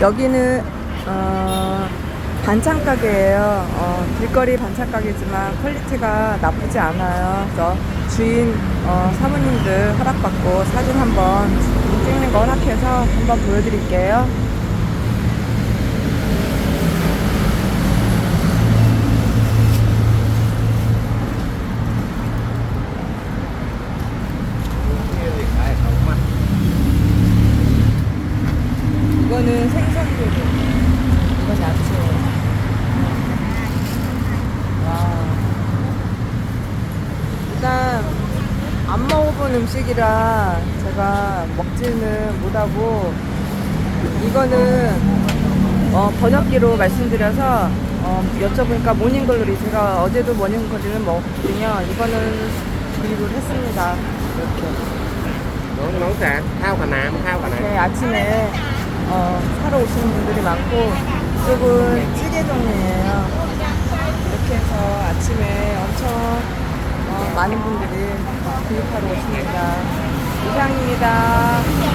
여기는 어, 반찬 가게예요. 어, 길거리 반찬 가게지만 퀄리티가 나쁘지 않아요. 그래서 주인 어, 사모님들 허락받고 사진 한번 찍는 거 허락해서 한번 보여드릴게요. 이거는 생 안 먹어본 음식이라 제가 먹지는 못하고 이거는 어, 번역기로 말씀드려서 어, 여쭤보니까 모닝글로리 제가 어제도 모닝글로리를 먹었거든요. 이거는 구입을 했습니다. 이렇게. Thao cà nam. 이렇게 아침에 어, 사러 오시는 분들이 많고 이쪽은 찌개 종류예요. 이렇게 해서 아침에 엄청 어, 많은 분들이 구입하러 오십니다. 이상입니다.